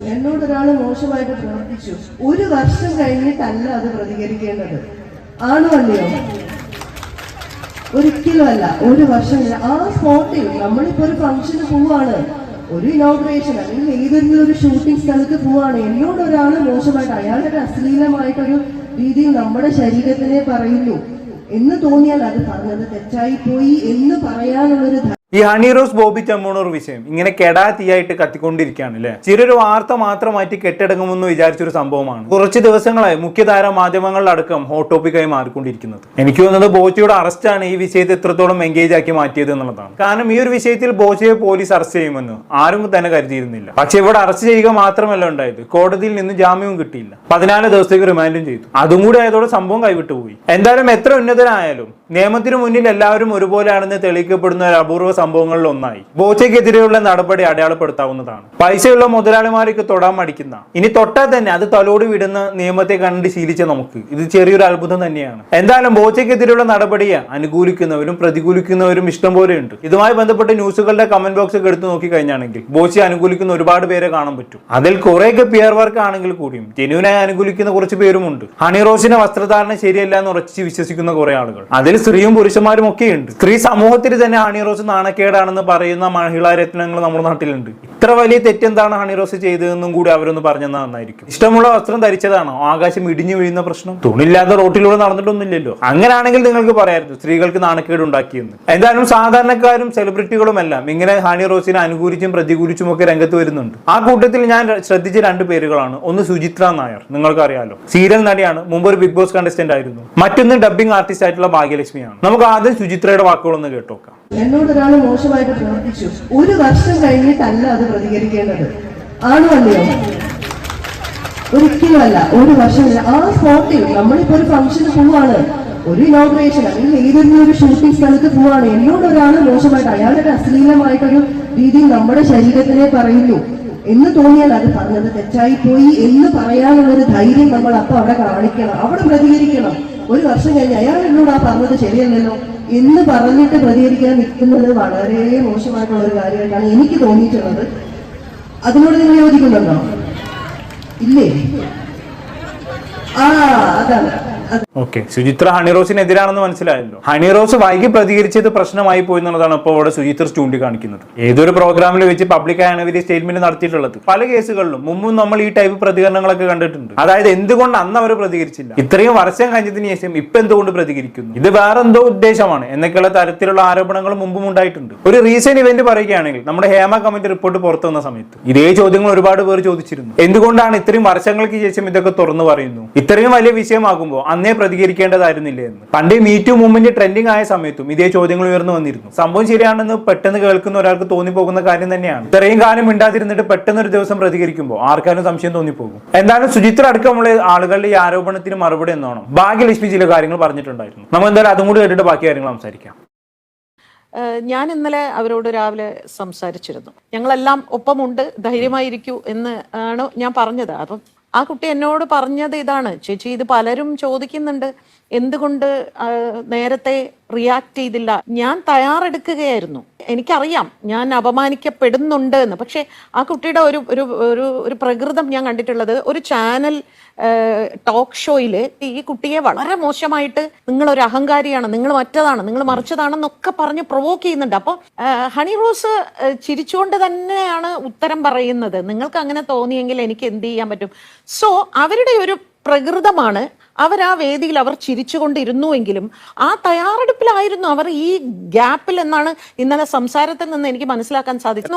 എന്നോട് ഒരാൾ മോശമായിട്ട് പ്രവർത്തിച്ചു. ഒരു വർഷം കഴിഞ്ഞിട്ടല്ല അത് പ്രതികരിക്കേണ്ടത്. ആണോ അല്ലയോ? ഒരിക്കലും അല്ല. ഒരു വർഷം ആ സ്പോട്ടിൽ നമ്മളിപ്പോ ഒരു ഫംഗ്ഷന് പോവാണ്. ഒരു ഇനോഗ്രേഷൻ അല്ലെങ്കിൽ ഏതെങ്കിലും ഒരു ഷൂട്ടിംഗ് സ്ഥലത്ത് പോവാണ്. എന്നോട് ഒരാൾ മോശമായിട്ട് അയാളുടെ അശ്ലീലമായിട്ടൊരു രീതിയിൽ നമ്മുടെ ശരീരത്തിനെ പറയുന്നു. എന്ന് തോന്നിയാൽ അത് പറഞ്ഞത് തെറ്റായി പോയി എന്ന് പറയാനുള്ളൊരു ഈ ഹണി റോസ് ബോബി ചെമ്മണൂർ വിഷയം ഇങ്ങനെ കെടാ തീയായിട്ട് കത്തിക്കൊണ്ടിരിക്കുകയാണ് അല്ലെ ചെറിയൊരു വാർത്ത മാത്രമായിട്ട് കെട്ടടങ്ങുമെന്ന് വിചാരിച്ചൊരു സംഭവമാണ്. കുറച്ച് ദിവസങ്ങളായി മുഖ്യധാര മാധ്യമങ്ങളിലടക്കം ഹോട്ട് ടോപ്പിക്കായി മാറിക്കൊണ്ടിരിക്കുന്നത്. എനിക്ക് തോന്നുന്നത് ബോച്ചയുടെ അറസ്റ്റാണ് ഈ വിഷയത്തെ എത്രത്തോളം എൻഗേജ് ആക്കി മാറ്റിയത് എന്നുള്ളതാണ്. കാരണം ഈ ഒരു വിഷയത്തിൽ ബോച്ചയെ പോലീസ് അറസ്റ്റ് ചെയ്യുമെന്ന് ആരും തന്നെ കരുതിയിരുന്നില്ല. പക്ഷെ ഇവിടെ അറസ്റ്റ് ചെയ്യുക മാത്രമല്ല ഉണ്ടായത്. കോടതിയിൽ നിന്ന് ജാമ്യവും കിട്ടിയില്ല. പതിനാല് ദിവസത്തേക്ക് റിമാൻഡും ചെയ്തു. അതും കൂടി ആയതോടെ സംഭവം കൈവിട്ടുപോയി. എന്തായാലും എത്ര ഉന്നതനായാലും നിയമത്തിന് മുന്നിൽ എല്ലാവരും ഒരുപോലെയാണെന്ന് തെളിയിക്കപ്പെടുന്ന ഒരു അപൂർവ സംഭവങ്ങളിൽ ഒന്നായി. ബോച്ചയ്ക്കെതിരെയുള്ള നടപടി അടയാളപ്പെടുത്താവുന്നതാണ്. പൈസയുള്ള മുതലാളിമാർക്ക് തൊടാൻ മടിക്കുന്ന. ഇനി തൊട്ടാൽ തന്നെ അത് തലോടി വിടുന്ന നിയമത്തെ കണ്ട് ശീലിച്ച നമുക്ക്. ഇത് ചെറിയൊരു അത്ഭുതം തന്നെയാണ്. എന്തായാലും ബോച്ചയ്ക്കെതിരെയുള്ള നടപടിയെ അനുകൂലിക്കുന്നവരും പ്രതികൂലിക്കുന്നവരും ഇഷ്ടം പോലെയുണ്ട്. ഇതുമായി ബന്ധപ്പെട്ട് ന്യൂസുകളുടെ കമന്റ് ബോക്സ് എടുത്തു നോക്കി കഴിഞ്ഞാണെങ്കിൽ ബോച്ചയെ അനുകൂലിക്കുന്ന ഒരുപാട് പേരെ കാണാൻ പറ്റും. അതിൽ കുറെയൊക്കെ പിയർ വർക്ക് ആണെങ്കിൽ കൂടിയും ജെന്യൂനായി അനുകൂലിക്കുന്ന കുറച്ച് പേരുമുണ്ട്. ഹണി റോസിന്റെ വസ്ത്രധാരണ ശരിയല്ല എന്ന് ഉറച്ച് വിശ്വസിക്കുന്ന കുറെ ആളുകൾ. അതിൽ സ്ത്രീയും പുരുഷന്മാരും ഒക്കെ ഉണ്ട് സ്ത്രീ സമൂഹത്തിൽ തന്നെ ഹണി റോസ് നാണക്കേടാണെന്ന് പറയുന്ന മഹിളാ രത്നങ്ങൾ നമ്മുടെ നാട്ടിലുണ്ട്. ഇത്ര വലിയ തെറ്റെന്താണ് ഹണി റോസ് ചെയ്തതെന്നും കൂടി അവരൊന്ന് പറഞ്ഞാൽ നന്നായിരിക്കും. ഇഷ്ടമുള്ള വസ്ത്രം ധരിച്ചതാണോ? ആകാശം ഇടിഞ്ഞു വീഴുന്ന പ്രശ്നം? തുണില്ലാതെ റോട്ടിലൂടെ നടന്നിട്ടൊന്നുമില്ലല്ലോ. അങ്ങനെയാണെങ്കിൽ നിങ്ങൾക്ക് പറയായിരുന്നു സ്ത്രീകൾക്ക് നാണക്കേട് ഉണ്ടാക്കിയെന്ന്. എന്തായാലും സാധാരണക്കാരും സെലിബ്രിറ്റികളുമെല്ലാം ഇങ്ങനെ ഹണി റോസിനെ അനുകൂലിച്ചും പ്രതികൂലിച്ചും ഒക്കെ രംഗത്ത് വരുന്നുണ്ട്. ആ കൂട്ടത്തിൽ ഞാൻ ശ്രദ്ധിച്ച രണ്ട് പേരുകളാണ്. ഒന്ന് സുചിത്ര നായർ. നിങ്ങൾക്കറിയാലോ. സീരിയൽ നടിയാണ്. മുമ്പ് ഒരു ബിഗ് ബോസ് കണ്ടസ്റ്റന്റ് ആയിരുന്നു. മറ്റൊന്ന് ഡബ്ബിംഗ് ആർട്ടിസ്റ്റ് ആയിട്ടുള്ള ഭാഗ്യലക്ഷ്മിയാണ് നമുക്ക് ആദ്യം സുചിത്രയുടെ വാക്കുകളൊന്ന് കേട്ടോക്കാം. എന്നോട് ഒരാൾ മോശമായിട്ട് പ്രവർത്തിച്ചു. ഒരു വർഷം കഴിഞ്ഞിട്ടല്ല അത് പ്രതികരിക്കേണ്ടത്. ആണോ അല്ലയോ? ഒരിക്കലും അല്ല. ഒരു വർഷം കഴിഞ്ഞ് ആ സ്പോട്ടിൽ നമ്മളിപ്പോ ഒരു ഫംഗ്ഷന് പോവാണ്. ഒരു ഇനോഗ്രേഷൻ അല്ലെങ്കിൽ ഏതെങ്കിലും ഒരു ഷൂട്ടിംഗ് സ്ഥലത്ത് പോവാണ്. എന്നോട് ഒരാൾ മോശമായിട്ട് അയാളുടെ അശ്ലീലമായിട്ടൊരു രീതിയിൽ നമ്മുടെ ശരീരത്തിനെ പറയുന്നു. എന്ന് തോന്നിയാൽ അത് പറഞ്ഞത് തെറ്റായി പോയി എന്ന് പറയാനുള്ളൊരു ധൈര്യം നമ്മൾ അപ്പൊ അവിടെ കാണിക്കണം. അവിടെ പ്രതികരിക്കണം. ഒരു വർഷം കഴിഞ്ഞ് അയാൾ എന്നോട് ആ പറഞ്ഞത് ശരിയല്ലല്ലോ എന്ന് പറഞ്ഞിട്ട് പ്രതികരിക്കാൻ നിൽക്കുന്നത് വളരെ മോശമായിട്ടുള്ള ഒരു കാര്യമായിട്ടാണ് എനിക്ക് തോന്നിയിട്ടുള്ളത്. അതിനോട് നിങ്ങൾ യോജിക്കുന്നുണ്ടോ? ഇല്ലേ? ആ അതാണ്. അത് ഓക്കെ. സുചിത്ര ഹണിറോസിനെതിരാണെന്ന് മനസ്സിലായല്ലോ. ഹണിറോസ് വൈകി പ്രതികരിച്ചത് പ്രശ്നമായി പോയി എന്നുള്ളതാണ് ഇപ്പോൾ ഇവിടെ സുചിത്ര ചൂണ്ടിക്കാണിക്കുന്നത്. ഏതൊരു പ്രോഗ്രാമിൽ വെച്ച് പബ്ലിക്കായാണ് ഇവർ സ്റ്റേറ്റ്മെന്റ് നടത്തിയിട്ടുള്ളത് പല കേസുകളിലും മുമ്പും നമ്മൾ ഈ ടൈപ്പ് പ്രതികരണങ്ങളൊക്കെ കണ്ടിട്ടുണ്ട്. അതായത് എന്തുകൊണ്ട് അന്ന് അവർ പ്രതികരിച്ചില്ല? ഇത്രയും വർഷം കഴിഞ്ഞതിന് ശേഷം ഇപ്പൊ എന്തുകൊണ്ട് പ്രതികരിക്കുന്നു? ഇത് വേറെ എന്തോ ഉദ്ദേശമാണ് എന്നൊക്കെയുള്ള തരത്തിലുള്ള ആരോപണങ്ങൾ മുമ്പും ഉണ്ടായിട്ടുണ്ട്. ഒരു റീസെന്റ് ഇവന്റ് പറയുകയാണെങ്കിൽ നമ്മുടെ ഹേമ കമ്മിറ്റി റിപ്പോർട്ട് പുറത്തു വന്ന സമയത്ത് ഇതേ ചോദ്യങ്ങൾ ഒരുപാട് പേർ ചോദിച്ചിരുന്നു. എന്തുകൊണ്ടാണ് ഇത്രയും വർഷങ്ങൾക്ക് ശേഷം ഇതൊക്കെ തുറന്നു പറയുന്നു? ഇത്രയും വലിയ വിഷയമാകുമ്പോൾ അന്നേ പ്രതികരിക്കേണ്ടതായിരുന്നില്ലേ എന്ന്. പണ്ടേ മീറ്റു മൂവ്മെന്റ് ട്രെൻഡിങ് ആയ സമയത്തും ഇതേ ചോദ്യങ്ങൾ ഉയർന്നു വന്നിരുന്നു. സംഭവം ശരിയാണെന്ന് പെട്ടെന്ന് കേൾക്കുന്ന ഒരാൾക്ക് തോന്നിപ്പോകുന്ന കാര്യം തന്നെയാണ്. ഇത്രയും കാലം ഇണ്ടാതിരുന്നിട്ട് പെട്ടെന്ന് ഒരു ദിവസം പ്രതികരിക്കുമ്പോൾ ആർക്കാരും സംശയം തോന്നിപ്പോകും. എന്തായാലും സുചിത്ര അടക്കമുള്ള ആളുകളുടെ ഈ ആരോപണത്തിന് മറുപടി എന്നോണം ഭാഗ്യലക്ഷ്മി ചില കാര്യങ്ങൾ പറഞ്ഞിട്ടുണ്ടായിരുന്നു. നമ്മൾ എന്തായാലും അതും കൂടി കേട്ടിട്ട് ബാക്കി കാര്യങ്ങൾ സംസാരിക്കാം. ഞാൻ ഇന്നലെ അവരോട് രാവിലെ സംസാരിച്ചിരുന്നു. ഞങ്ങളെല്ലാം ഒപ്പമുണ്ട് ധൈര്യമായിരിക്കൂ എന്ന് ആണ് ഞാൻ പറഞ്ഞത്. അപ്പം ആ കുട്ടി എന്നോട് പറഞ്ഞത് ഇതാണ് ചേച്ചി ഇത് പലരും ചോദിക്കുന്നുണ്ട്. എന്തുകൊണ്ട് നേരത്തെ റിയാക്ട് ചെയ്തില്ല? ഞാൻ തയ്യാറെടുക്കുകയായിരുന്നു. എനിക്കറിയാം ഞാൻ അപമാനിക്കപ്പെടുന്നുണ്ട് എന്ന്. പക്ഷേ ആ കുട്ടിയുടെ ഒരു ഒരു ഒരു ഒരു പ്രകൃതം ഞാൻ കണ്ടിട്ടുള്ളത് ഒരു ചാനൽ ടോക്ക് ഷോയിൽ ഈ കുട്ടിയെ വളരെ മോശമായിട്ട് നിങ്ങൾ ഒരു അഹങ്കാരിയാണ് നിങ്ങൾ മറ്റതാണ് നിങ്ങൾ മറിച്ചതാണെന്നൊക്കെ പറഞ്ഞ് പ്രൊവോക്ക് ചെയ്യുന്നുണ്ട്. അപ്പോൾ ഹണി റോസ് ചിരിച്ചുകൊണ്ട് തന്നെയാണ് ഉത്തരം പറയുന്നത്. നിങ്ങൾക്ക് അങ്ങനെ തോന്നിയെങ്കിൽ എനിക്ക് എന്ത് ചെയ്യാൻ പറ്റും? സോ അവരുടെ ഒരു പ്രകൃതമാണ് അവർ ആ വേദിയിൽ അവർ ചിരിച്ചുകൊണ്ടിരുന്നുവെങ്കിലും ആ തയ്യാറെടുപ്പിലായിരുന്നു അവർ ഈ ഗ്യാപ്പിൽ എന്നാണ് ഇന്നലെ സംസാരത്തിൽ നിന്ന് എനിക്ക് മനസ്സിലാക്കാൻ സാധിച്ചു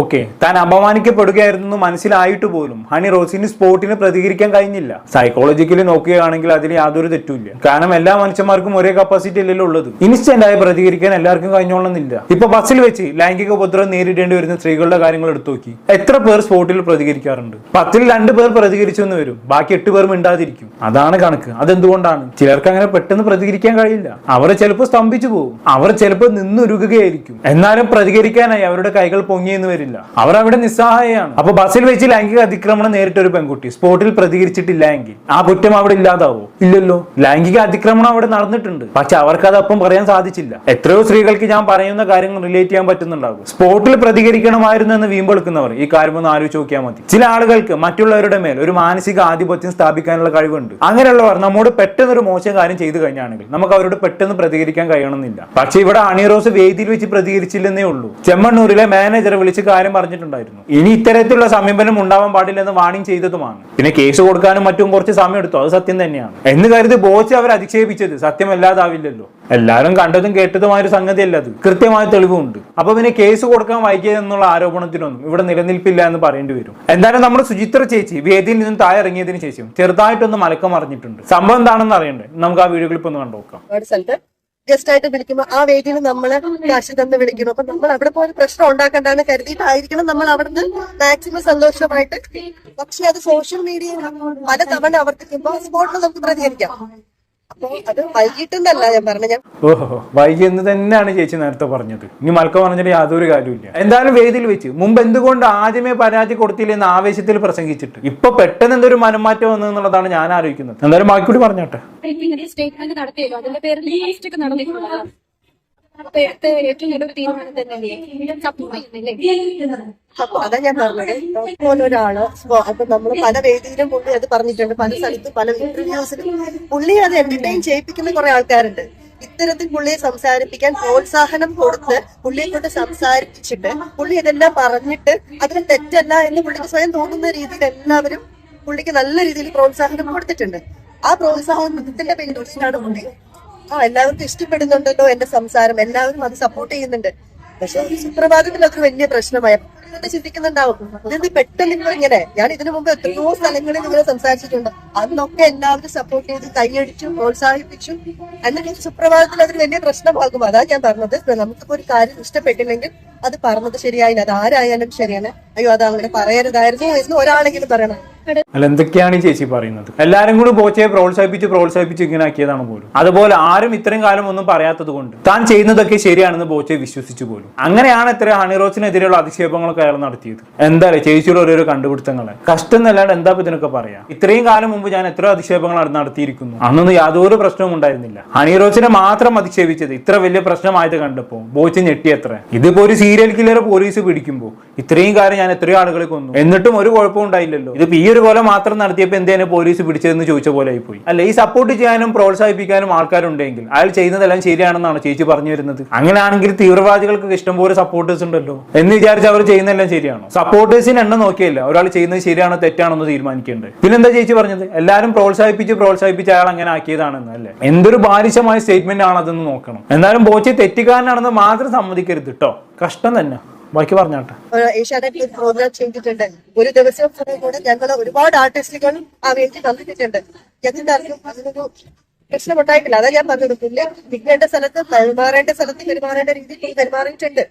ഓക്കെ താൻ അപമാനിക്കപ്പെടുകയായിരുന്നു മനസ്സിലായിട്ട് പോലും. ഹണി റോസിന് സ്പോട്ടിന് പ്രതികരിക്കാൻ കഴിഞ്ഞില്ല. സൈക്കോളജിക്കലി നോക്കുകയാണെങ്കിൽ അതിൽ യാതൊരു തെറ്റുമില്ല. കാരണം എല്ലാ മനുഷ്യന്മാർക്കും ഒരേ കപ്പാസിറ്റി അല്ലല്ലോ ഉള്ളത്. ഇൻസ്റ്റന്റ് ആയി പ്രതികരിക്കാൻ എല്ലാവർക്കും കഴിഞ്ഞോളന്നില്ല. ഇപ്പൊ ബസ്സിൽ വെച്ച് ലൈംഗിക ഉപദ്രവം നേരിടേണ്ടി വരുന്ന സ്ത്രീകളുടെ കാര്യങ്ങൾ എടുത്തു നോക്കി. എത്ര പേർ സ്പോട്ടിൽ പ്രതികരിക്കാറുണ്ട്? പത്തിൽ രണ്ട് പേർ പ്രതികരിച്ചു എന്ന് വരും. ബാക്കി എട്ട് പേർ മിണ്ടാതിരിക്കും. അതാണ് കണക്ക്. അതെന്തുകൊണ്ടാണ്? ചിലർക്ക് അങ്ങനെ പെട്ടെന്ന് പ്രതികരിക്കാൻ കഴിയില്ല. അവർ ചിലപ്പോൾ സ്തംഭിച്ചു പോകും. അവർ ചിലപ്പോൾ നിന്നുരുകുകയായിരിക്കും. എന്നാലും പ്രതികരിക്കാനായി അവരുടെ കൈകൾ പൊങ്ങിയെന്ന് വരില്ല. അവർ അവിടെ നിസ്സഹായാണ് അപ്പൊ ബസ്സിൽ വെച്ച് ലൈംഗിക അതിക്രമണം നേരിട്ട ഒരു പെൺകുട്ടി സ്പോട്ടിൽ പ്രതികരിച്ചിട്ടില്ല എങ്കിൽ ആ കുറ്റം അവിടെ ഇല്ലാതാവോ? ഇല്ലല്ലോ. ലൈംഗിക അതിക്രമണം അവിടെ നടന്നിട്ടുണ്ട്. പക്ഷെ അവർക്ക് അത് അപ്പം പറയാൻ സാധിച്ചില്ല. എത്രയോ സ്ത്രീകൾക്ക് ഞാൻ പറയുന്ന കാര്യങ്ങൾ റിലേറ്റ് ചെയ്യാൻ പറ്റുന്നുണ്ടാകും. സ്പോട്ടിൽ പ്രതികരിക്കണമായിരുന്നു എന്ന് വീമ്പെടുക്കുന്നവർ ഈ കാര്യം ഒന്ന് ആലോചിച്ച് നോക്കിയാൽ മതി. ചില ആളുകൾക്ക് മറ്റുള്ളവരുടെ മേൽ ഒരു മാനസിക ആധിപത്യം സ്ഥാപിക്കാനുള്ള കഴിവുണ്ട്. അങ്ങനെയുള്ളവർ നമ്മോട് പെട്ടെന്ന് ഒരു മോശം കാര്യം ചെയ്തു കഴിഞ്ഞാണെങ്കിൽ നമുക്ക് അവരോട് പെട്ടെന്ന് പ്രതികരിക്കാൻ കഴിയണമെന്നില്ല. പക്ഷെ ഇവിടെ അണിറോസ് വേദിയിൽ വെച്ച് പ്രതികരിച്ചില്ലെന്നേ ഉള്ളൂ. ചെമ്മണ്ണൂരിലെ മാനേജറെ വിളിച്ച് കാര്യം പറഞ്ഞിട്ടുണ്ടായിരുന്നു. ഇനി ഇത്തരത്തിലുള്ള സമീപനം ഉണ്ടാവാൻ പാടില്ലെന്ന് വാണിംഗ് ചെയ്തതുമാണ്. പിന്നെ കേസ് കൊടുക്കാനും മറ്റും കുറച്ച് സമയം എടുത്തു. അത് സത്യം തന്നെയാണ്. എന്ന് കരുതി ബോച്ച് അവർ അധിക്ഷേപിച്ചത് സത്യമല്ലാതാവില്ലല്ലോ. എല്ലാവരും കണ്ടതും കേട്ടതുമായ ഒരു സംഗതിയല്ല അത്. കൃത്യമായ തെളിവുണ്ട് അപ്പൊ പിന്നെ കേസ് കൊടുക്കാൻ വൈകിയത് എന്നുള്ള ആരോപണത്തിനൊന്നും ഇവിടെ നിലനിൽപ്പില്ല എന്ന് പറയേണ്ടി വരും. എന്തായാലും നമ്മുടെ സുചിത്ര ചേച്ചി വേദിയിൽ നിന്നും താഴെ ഇറങ്ങിയതിനു ശേഷം ചെറുതായിട്ടൊന്ന് മലക്കം അറിഞ്ഞിട്ടുണ്ട് സംഭവം എന്താണെന്ന് അറിയണ്ടേ? നമുക്ക് ആ വീഡിയോ ക്ലിപ്പ് ഒന്ന് കണ്ടുനോക്കാം ഗസ്റ്റ് ആയിട്ട് വിളിക്കുമ്പോൾ ആ വേദിയിൽ നമ്മളെ കാശ് തന്ന് വിളിക്കുന്നു. അപ്പൊ നമ്മൾ അവിടെ പോയി പ്രശ്നം ഉണ്ടാക്കണ്ടാന്ന് കരുതിയിട്ടായിരിക്കണം നമ്മൾ അവിടുന്ന് മാക്സിമം സന്തോഷമായിട്ട്. പക്ഷെ അത് സോഷ്യൽ മീഡിയയിൽ പല തവണ ആവർത്തിക്കുമ്പോൾ സ്പോട്ടിൽ നമുക്ക് പ്രതികരിക്കാം. ഓഹോ വൈകി എന്ന് തന്നെയാണ് ചേച്ചി നേരത്തെ പറഞ്ഞത്. ഇനി മൽക്ക പറഞ്ഞിട്ട് യാതൊരു കാര്യമില്ല എന്തായാലും വേദിയിൽ വെച്ച് മുമ്പ് എന്തുകൊണ്ട് ആദ്യമേ പരാതി കൊടുത്തില്ല എന്ന് ആവേശത്തിൽ പ്രസംഗിച്ചിട്ട് ഇപ്പൊ പെട്ടെന്ന് എന്തൊരു മനംമാറ്റം വന്നു എന്നുള്ളതാണ് ഞാൻ ആലോചിക്കുന്നത്. എന്തായാലും ബാക്കി കൂടി പറഞ്ഞോട്ടെ ഇങ്ങനെ സ്റ്റേറ്റ്മെന്റ് നടത്തിയല്ലോ. അതിന്റെ പേരിൽ അപ്പൊ അതാ ഞാൻ പറഞ്ഞത്. പോലെ ഒരാൾ അപ്പൊ നമ്മൾ പല വേദിയിലും പുള്ളി അത് പറഞ്ഞിട്ടുണ്ട്. പല സ്ഥലത്തും പല ഇന്റർവ്യൂസിലും പുള്ളി അത് എന്റർടൈൻ ചെയ്യിപ്പിക്കുന്ന കുറെ ആൾക്കാരുണ്ട്. ഇത്തരത്തിൽ പുള്ളിയെ സംസാരിപ്പിക്കാൻ പ്രോത്സാഹനം കൊടുത്ത് പുള്ളിയെ കൊണ്ട് സംസാരിപ്പിച്ചിട്ട് പുള്ളി ഇതെല്ലാം പറഞ്ഞിട്ട് അതിന് തെറ്റല്ല എന്ന് പുള്ളിക്ക് സ്വയം തോന്നുന്ന രീതിയിൽ എല്ലാവരും പുള്ളിക്ക് നല്ല രീതിയിൽ പ്രോത്സാഹനം കൊടുത്തിട്ടുണ്ട്. ആ പ്രോത്സാഹനത്തിന്റെ പിന്തുടർച്ചയാണ് പുള്ളി ആ എല്ലാവർക്കും ഇഷ്ടപ്പെടുന്നുണ്ടല്ലോ എന്റെ സംസാരം. എല്ലാവരും അത് സപ്പോർട്ട് ചെയ്യുന്നുണ്ട്. പക്ഷെ ഈ സുപ്രഭാതത്തിൽ അതൊരു വലിയ പ്രശ്നമായ. ചിന്തിക്കുന്നുണ്ടാവും. ഇതെന്ത് പെട്ടെന്ന് ഇങ്ങനെ? ഞാൻ ഇതിനു മുമ്പ് എത്രയോ സ്ഥലങ്ങളിൽ ഇങ്ങനെ സംസാരിച്ചിട്ടുണ്ട്. അന്നൊക്കെ എല്ലാവരും സപ്പോർട്ട് ചെയ്ത് കൈയടിച്ചു പ്രോത്സാഹിപ്പിച്ചു. എന്നിട്ട് സുപ്രഭാതത്തിൽ അതൊരു വലിയ പ്രശ്നമാകും. അതാ ഞാൻ പറഞ്ഞത്. നമുക്കിപ്പോ ഒരു കാര്യം ഇഷ്ടപ്പെട്ടില്ലെങ്കിൽ അത് പറഞ്ഞത് ശരിയായില്ല. അത് ആരായാലും ശരിയാണ് അയ്യോ അത് അങ്ങനെ പറയരുതായിരുന്നു എന്ന് ഒരാളെങ്കിലും പറയണം. അല്ല എന്തൊക്കെയാണ് ഈ ചേച്ചി പറയുന്നത്? എല്ലാരും കൂടി ബോച്ചയെ പ്രോത്സാഹിപ്പിച്ച് പ്രോത്സാഹിപ്പിച്ച് ഇങ്ങനെ ആക്കിയതാണ് പോലും. അതുപോലെ ആരും ഇത്രയും കാലം ഒന്നും പറയാത്തത് കൊണ്ട് താൻ ചെയ്യുന്നതൊക്കെ ശരിയാണെന്ന് ബോച്ചയെ വിശ്വസിച്ചു പോലും. അങ്ങനെയാണ് ഇത്ര ഹണിറോസിനെതിരെയുള്ള അധിക്ഷേപങ്ങളൊക്കെ അയാൾ നടത്തിയത്. എന്താ ചേച്ചിയുടെ ഓരോരോ കണ്ടുപിടുത്തങ്ങളെ. കഷ്ടം എന്നല്ലാണ്ട് എന്താ ഇതിനൊക്കെ പറയാ? ഇത്രയും കാലം മുമ്പ് ഞാൻ എത്ര അധിക്ഷേപങ്ങൾ നടത്തിയിരിക്കുന്നു. അന്നൊന്നും യാതൊരു പ്രശ്നവും ഉണ്ടായിരുന്നില്ല. ഹണിറോസിനെ മാത്രം അധിക്ഷേപിച്ചത് ഇത്ര വലിയ പ്രശ്നമായത് കണ്ടപ്പോ ബോച്ച് ഞെട്ടിയത്ര. ഇതിപ്പോ ഒരു സീരിയൽ കില്ലറെ പോലീസ് പിടിക്കുമ്പോൾ ഇത്രയും കാലം ഞാൻ എത്രയോ ആളുകളെ കൊന്നു. എന്നിട്ടും ഒരു കുഴപ്പവും ഉണ്ടായില്ലല്ലോ. ഇതിപ്പോ ഈ ഒരു കൊല മാത്രം നടത്തിയപ്പോൾ എന്തേനെ പോലീസ് പിടിച്ചതെന്ന് ചോദിച്ച പോലെ ആയിപ്പോയി. അല്ല ഈ സപ്പോർട്ട് ചെയ്യാനും പ്രോത്സാഹിപ്പിക്കാനും ആൾക്കാരുണ്ടെങ്കിൽ അയാൾ ചെയ്യുന്നതെല്ലാം ശരിയാണെന്നാണ് ചേച്ചി പറഞ്ഞു വരുന്നത്. അങ്ങനെയാണെങ്കിൽ തീവ്രവാദികൾക്ക് ഇഷ്ടംപോലെ സപ്പോർട്ടേഴ്സ് ഉണ്ടല്ലോ. എന്ന് വിചാരിച്ച് അവർ ചെയ്യുന്നതെല്ലാം ശരിയാണോ? സപ്പോർട്ടേഴ്സിന് എണ്ണം നോക്കിയല്ല. ഒരാൾ ചെയ്യുന്നത് ശരിയാണോ തെറ്റാണോ എന്ന് തീരുമാനിക്കേണ്ടത്. പിന്നെന്താ ചേച്ചി പറഞ്ഞത്? എല്ലാവരും പ്രോത്സാഹിപ്പിച്ച് പ്രോത്സാഹിപ്പിച്ച് അയാൾ അങ്ങനെ ആക്കിയതാണെന്ന് അല്ലേ? എന്തൊരു ബാലിശമായ സ്റ്റേറ്റ്മെന്റ് ആണ് അതെന്ന് നോക്കണം. എന്നാലും ബോച്ചി തെറ്റുകാരനാണെന്ന് മാത്രം സമ്മതിക്കരുത് കേട്ടോ കഷ്ടം തന്നെ. ബാക്കി പറഞ്ഞാട്ടെ. പ്രോഗ്രാം ചെയ്തിട്ടുണ്ട്. ഒരു ദിവസം ഞങ്ങൾ ഒരുപാട് ആർട്ടിസ്റ്റുകൾ ആ വേണ്ടി തന്നിട്ടുണ്ട് ഞങ്ങൾക്ക് അതിനൊരു പ്രശ്നമുണ്ടായിട്ടില്ല. അതാ ഞാൻ പറഞ്ഞത്. പിന്നെ നിൽക്കേണ്ട സ്ഥലത്ത് പെരുമാറേണ്ട സ്ഥലത്ത് പെരുമാറേണ്ട രീതിയിൽ പെരുമാറിയിട്ടുണ്ട്.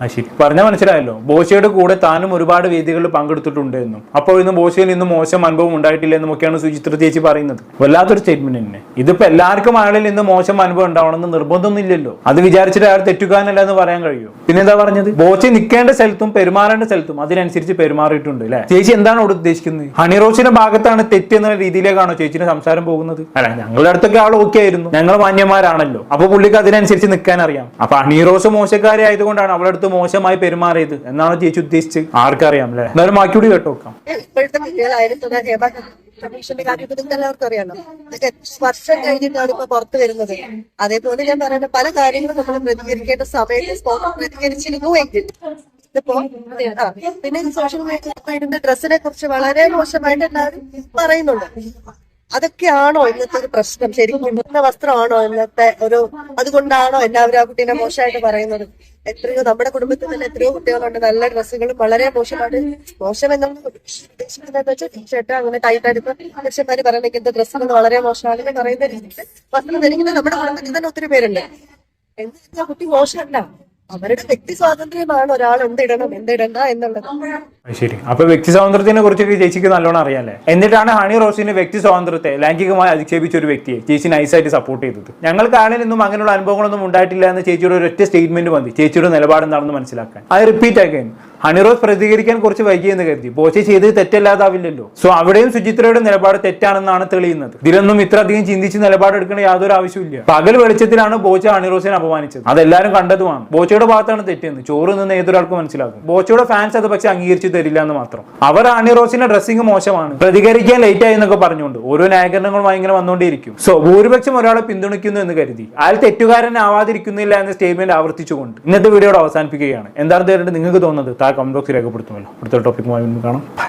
ആ ശരി. പറഞ്ഞാൽ മനസ്സിലായല്ലോ. ബോഷയുടെ കൂടെ താനും ഒരുപാട് വേദികളിൽ പങ്കെടുത്തിട്ടുണ്ട് എന്നും. അപ്പോൾ ഇന്ന് ബോഷയിൽ നിന്നും മോശം അനുഭവം ഉണ്ടായിട്ടില്ല എന്നൊക്കെയാണ് സുചിത്ര ചേച്ചി പറയുന്നത്. വല്ലാത്തൊരു സ്റ്റേറ്റ്മെന്റ് തന്നെ ഇതിപ്പോ എല്ലാവർക്കും ആളിൽ നിന്ന് മോശം അനുഭവം ഉണ്ടാവണമെന്ന് നിർബന്ധമൊന്നുമില്ലല്ലോ. അത് വിചാരിച്ചിട്ട് അയാൾ തെറ്റുകാരനല്ല എന്ന് പറയാൻ കഴിയും. പിന്നെ എന്താ പറഞ്ഞത്? ബോശ നിൽക്കേണ്ട സ്ഥലത്തും പെരുമാറേണ്ട സ്ഥലത്തും അതിനനുസരിച്ച് പെരുമാറിയിട്ടുണ്ട് അല്ലെ? ചേച്ചി എന്താണ് അവിടെ ഉദ്ദേശിക്കുന്നത്? ഹണി റോസിന്റെ ഭാഗത്താണ് തെറ്റ് എന്ന രീതിയിലേക്കാണോ ചേച്ചിയുടെ സംസാരം പോകുന്നത്? അല്ല ഞങ്ങളുടെ അടുത്തൊക്കെ ആൾ ഓക്കെ ആയിരുന്നു. ഞങ്ങൾ മാന്യന്മാരാണല്ലോ. അപ്പൊ പുള്ളിക്ക് അതിനനുസരിച്ച് നിൽക്കാൻ അറിയാം. അപ്പൊ ഹണി റോസ് മോശക്കാരി ആയതുകൊണ്ടാണ് അവളുടെ അടുത്ത് മോശമായി പെരുമാറിയത് എന്നാണ് ചേച്ചി ഉദ്ദേശിച്ച് ആർക്കറിയാം അല്ലെ ബാക്കി ബാക്കിയോട് കേട്ടോ നോക്കാം. വർഷം കഴിഞ്ഞിട്ടാണ് ഇപ്പൊ പുറത്തു വരുന്നത്. അതേപോലെ ഞാൻ പറയുന്ന പല കാര്യങ്ങളും നമ്മൾ പ്രതികരിക്കേണ്ട സമയത്ത് പ്രതികരിച്ചിരുന്നു എങ്കിൽ ഇതിപ്പോ പിന്നെ സോഷ്യൽ മീഡിയ ഡ്രസ്സിനെ കുറിച്ച് വളരെ മോശമായിട്ട് എല്ലാവരും പറയുന്നുണ്ട്. അതൊക്കെയാണോ ഇന്നത്തെ ഒരു പ്രശ്നം? ശരിക്കും ഇടുന്ന വസ്ത്രമാണോ ഇന്നത്തെ ഒരു അതുകൊണ്ടാണോ എല്ലാവരും ആ കുട്ടീനെ മോശമായിട്ട് പറയുന്നത്? എത്രയോ നമ്മുടെ കുടുംബത്തിൽ തന്നെ എത്രയോ കുട്ടികളുണ്ട്. നല്ല ഡ്രസ്സുകളും വളരെ മോശമാണ് മോശം എന്നാണ് ഉദ്ദേശിക്കുന്നത് വെച്ചാൽ ടീഷർട്ട് അങ്ങനെ ടൈറ്റായിട്ട് പുരുഷന്മാര് പറയുന്ന ഇങ്ങനത്തെ ഡ്രസ്സുകൾ വളരെ മോശമാണ് എന്ന് പറയുന്ന രീതിയിൽ വസ്ത്രം ധരിക്കുന്നത് നമ്മുടെ കുടുംബത്തിൽ തന്നെ ഒത്തിരി പേരുണ്ട്. എന്താ കുട്ടി മോശമല്ല. അവരുടെ വ്യക്തി സ്വാതന്ത്ര്യമാണ്. ഒരാൾ എന്തിടണം എന്തിടണ്ട എന്നുള്ളത്. ശരി. അപ്പൊ വ്യക്തി സ്വാതന്ത്ര്യത്തിനെ കുറിച്ചൊക്കെ ചേച്ചിക്ക് നല്ലോണം അറിയാലേ എന്നിട്ടാണ് ഹണി റോസിന്റെ വ്യക്തി സ്വാതന്ത്ര്യത്തെ ലൈംഗികമായി അധിക്ഷേപിച്ച ഒരു വ്യക്തിയെ ചേച്ചി നൈസായിട്ട് സപ്പോർട്ട് ചെയ്തത്. ഞങ്ങൾ ആളിനൊന്നും അങ്ങനെയുള്ള അനുഭവങ്ങളൊന്നും ഉണ്ടായിട്ടില്ല എന്ന് ചേച്ചിയുടെ ഒരു ഒറ്റ സ്റ്റേറ്റ്മെന്റ് മതി ചേച്ചിയുടെ നിലപാട് എന്താണെന്ന് മനസ്സിലാക്കാൻ. അത് റിപ്പീറ്റ് അഗൈൻ ഹണിറോസ് പ്രതികരിക്കാൻ കുറച്ച് വൈകിയെന്ന് കരുതി. ബോച്ചെ ചെയ്തത് തെറ്റല്ലാതാവില്ലല്ലോ. സോ അവിടെയും സുചിത്രയുടെ നിലപാട് തെറ്റാണെന്നാണ് തെളിയുന്നത്. ഇതിലൊന്നും ഇത്ര അധികം ചിന്തിച്ച് നിലപാടെടുക്കേണ്ട യാതൊരു ആവശ്യമില്ല പകൽ വെളിച്ചത്തിലാണ് ബോച്ച ഹണിറോസിനെ അപമാനിച്ചത്. അതെല്ലാരും കണ്ടതുമാണ്. ബോച്ചയുടെ ഭാഗത്താണ് തെറ്റെന്ന്. ചോറ് നിന്ന് ഏതൊരാൾക്കും മനസ്സിലാകും. ബോച്ചയുടെ ഫാൻസ് അത് പക്ഷെ അംഗീകരിച്ചു തരില്ല എന്ന് മാത്രം. അവർ ഹണിറോസിന്റെ ഡ്രസ്സിംഗ് മോശമാണ്. പ്രതികരിക്കാൻ ലേറ്റ് ആയി എന്നൊക്കെ പറഞ്ഞുകൊണ്ട് ഓരോ ന്യായീകരണങ്ങളും ഇങ്ങനെ വന്നുകൊണ്ടേയിരിക്കും. സോ ഭൂരിപക്ഷം ഒരാളെ പിന്തുണയ്ക്കുന്നു എന്ന് കരുതി. അയാൾ തെറ്റുകാരനാവാതിരിക്കുന്നില്ല എന്ന സ്റ്റേറ്റ്മെന്റ് ആവർത്തിച്ചുകൊണ്ട് ഇന്നത്തെ വീഡിയോയുടെ അവസാനിപ്പിക്കുകയാണ്. എന്താണ് നിങ്ങൾക്ക് തോന്നുന്നത്? കമന്റ് ബോക്സിൽ രേഖപ്പെടുത്തുമല്ലോ. അടുത്ത ടോപ്പിക്കുമായി കാണാം.